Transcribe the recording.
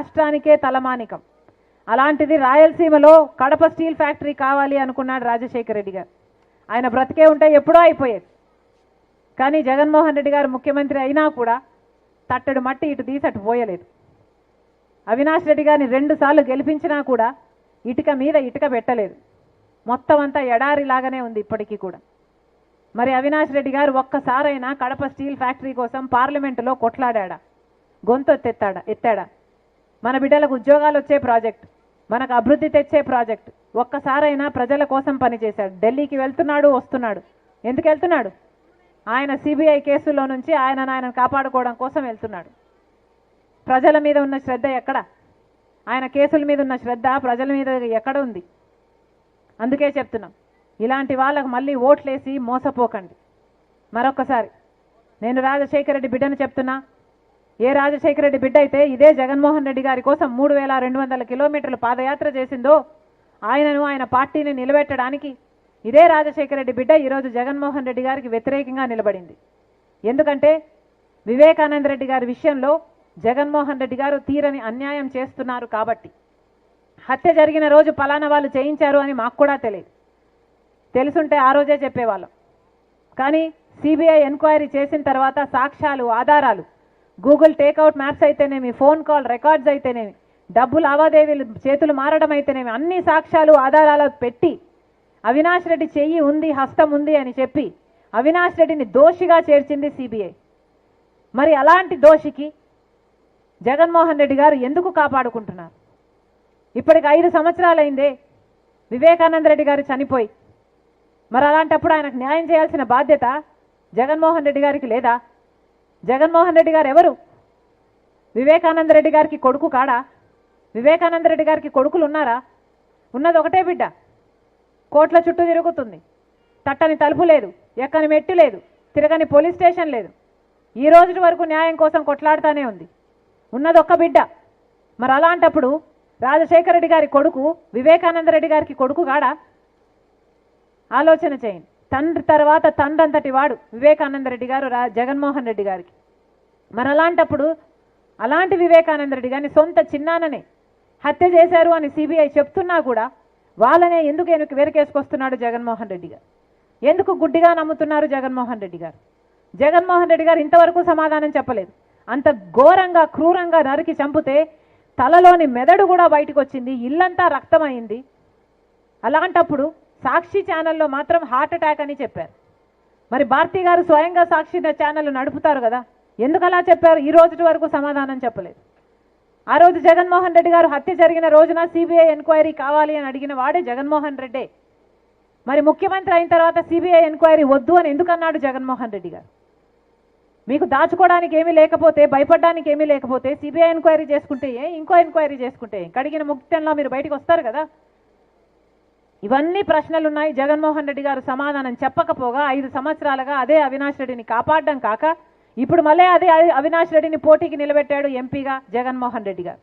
రాష్ట్రానికే తలమానికం. అలాంటిది రాయలసీమలో కడప స్టీల్ ఫ్యాక్టరీ కావాలి అనుకున్నాడు రాజశేఖర రెడ్డి గారు. ఆయన బ్రతికే ఉంటే ఎప్పుడో అయిపోయేది. కానీ జగన్మోహన్ రెడ్డి గారు ముఖ్యమంత్రి అయినా కూడా తట్టడు మట్టి ఇటు తీసి అటు పోయలేదు. అవినాష్ రెడ్డి గారిని రెండు సార్లు గెలిపించినా కూడా ఇటుక మీద ఇటుక పెట్టలేదు. మొత్తం అంతా ఎడారిలాగానే ఉంది ఇప్పటికీ కూడా. మరి అవినాష్ రెడ్డి గారు ఒక్కసారైనా కడప స్టీల్ ఫ్యాక్టరీ కోసం పార్లమెంటులో కొట్లాడా గొంతు ఎత్తెత్తాడా? ఎత్తాడా? మన బిడ్డలకు ఉద్యోగాలు వచ్చే ప్రాజెక్ట్ మనకు అభివృద్ధి తెచ్చే ప్రాజెక్ట్ ఒక్కసారైనా ప్రజల కోసం పనిచేశాడు ఢిల్లీకి వెళ్తున్నాడు వస్తున్నాడు. ఎందుకు వెళ్తున్నాడు? ఆయన సిబిఐ కేసుల్లో నుంచి ఆయన ఆయనను కాపాడుకోవడం కోసం వెళ్తున్నాడు. ప్రజల మీద ఉన్న శ్రద్ధ ఎక్కడ? ఆయన కేసుల మీద ఉన్న శ్రద్ధ ప్రజల మీద ఎక్కడ ఉంది? అందుకే చెప్తున్నాం. ఇలాంటి వాళ్ళకు మళ్ళీ ఓట్లేసి మోసపోకండి. మరొకసారి నేను రాజశేఖర రెడ్డి బిడ్డను చెప్తున్నా ఏ రాజశేఖర రెడ్డి బిడ్డ అయితే ఇదే జగన్మోహన్ రెడ్డి గారి కోసం మూడు వేల రెండు వందల కిలోమీటర్లు పాదయాత్ర చేసిందో ఆయనను ఆయన పార్టీని నిలబెట్టడానికి ఇదే రాజశేఖర రెడ్డి బిడ్డ ఈరోజు జగన్మోహన్ రెడ్డి గారికి వ్యతిరేకంగా నిలబడింది. ఎందుకంటే వివేకానంద రెడ్డి గారి విషయంలో జగన్మోహన్ రెడ్డి గారు తీరని అన్యాయం చేస్తున్నారు కాబట్టి. హత్య జరిగిన రోజు పలానా వాళ్ళు చేయించారు అని మాకు కూడా తెలియదు. తెలుసుంటే ఆ రోజే చెప్పేవాళ్ళం. కానీ సిబిఐ ఎంక్వైరీ చేసిన తర్వాత సాక్ష్యాలు ఆధారాలు గూగుల్ టేక్అవుట్ మ్యాప్స్ అయితేనేమి ఫోన్ కాల్ రికార్డ్స్ అయితేనేమి డబ్బు లావాదేవీలు చేతులు మారడం అయితేనేమి అన్ని సాక్ష్యాలు ఆధారాలు పెట్టి అవినాష్ రెడ్డి చెయ్యి ఉంది హస్తం ఉంది అని చెప్పి అవినాష్ రెడ్డిని దోషిగా చేర్చింది సిబిఐ. మరి అలాంటి దోషికి జగన్మోహన్ రెడ్డి గారు ఎందుకు కాపాడుకుంటున్నారు? ఇప్పటికి ఐదు సంవత్సరాలైందే వివేకానంద రెడ్డి గారు చనిపోయి. మరి అలాంటప్పుడు ఆయనకు న్యాయం చేయాల్సిన బాధ్యత జగన్మోహన్ రెడ్డి గారికి లేదా? జగన్మోహన్ రెడ్డి గారు ఎవరు? వివేకానంద రెడ్డి గారికి కొడుకు కాడా? వివేకానంద రెడ్డి గారికి కొడుకులు ఉన్నారా? ఉన్నది ఒకటే బిడ్డ. కోట్ల చుట్టూ తిరుగుతుంది. తట్టని తలుపు లేదు. ఎక్కని మెట్టు లేదు. తిరగని పోలీస్ స్టేషన్ లేదు. ఈ రోజు వరకు న్యాయం కోసం కొట్లాడుతానే ఉంది. ఉన్నది ఒక్క బిడ్డ. మరి అలాంటప్పుడు రాజశేఖర రెడ్డి గారి కొడుకు వివేకానంద రెడ్డి గారికి కొడుకు కాడా? ఆలోచన చేయండి. తండ్రి తర్వాత తండ్రి అంతటి వాడు వివేకానంద రెడ్డి గారు రా జగన్మోహన్ రెడ్డి గారికి. మరి అలాంటప్పుడు అలాంటి వివేకానంద రెడ్డి గారిని సొంత చిన్నాననే హత్య చేశారు అని సిబిఐ చెప్తున్నా కూడా వాళ్ళనే ఎందుకు వెనుక వెనకేసుకొస్తున్నాడు జగన్మోహన్ రెడ్డి గారు? ఎందుకు గుడ్డిగా నమ్ముతున్నారు జగన్మోహన్ రెడ్డి గారు? జగన్మోహన్ రెడ్డి గారు ఇంతవరకు సమాధానం చెప్పలేదు. అంత ఘోరంగా క్రూరంగా నరికి చంపితే తలలోని మెదడు కూడా బయటకు వచ్చింది ఇల్లంతా రక్తమైంది. అలాంటప్పుడు సాక్షి ఛానల్లో మాత్రం హార్ట్ అటాక్ అని చెప్పారు. మరి భారతి గారు స్వయంగా సాక్షి ఛానల్ నడుపుతారు కదా? ఎందుకు అలా చెప్పారు? ఈ రోజు వరకు సమాధానం చెప్పలేదు. ఆ రోజు జగన్మోహన్ రెడ్డి గారు హత్య జరిగిన రోజున సిబిఐ ఎంక్వైరీ కావాలి అని అడిగిన వాడే జగన్మోహన్ రెడ్డే. మరి ముఖ్యమంత్రి అయిన తర్వాత సిబిఐ ఎంక్వైరీ వద్దు అని ఎందుకన్నాడు జగన్మోహన్ రెడ్డి గారు? మీకు దాచుకోవడానికి ఏమీ లేకపోతే భయపడడానికి ఏమీ లేకపోతే సిబిఐ ఎంక్వైరీ చేసుకుంటే ఏ? ఇంకో ఎంక్వైరీ చేసుకుంటే కడిగిన ముక్తంలో మీరు బయటకు వస్తారు కదా? ఇవన్నీ ప్రశ్నలున్నాయి. జగన్మోహన్ రెడ్డి గారు సమాధానం చెప్పకపోగా ఐదు సంవత్సరాలుగా అదే అవినాష్ రెడ్డిని కాపాడడం కాక ఇప్పుడు మళ్ళీ అదే అవి- అవినాష్ రెడ్డిని పోటీకి నిలబెట్టాడు ఎంపీగా జగన్మోహన్ రెడ్డి గారు.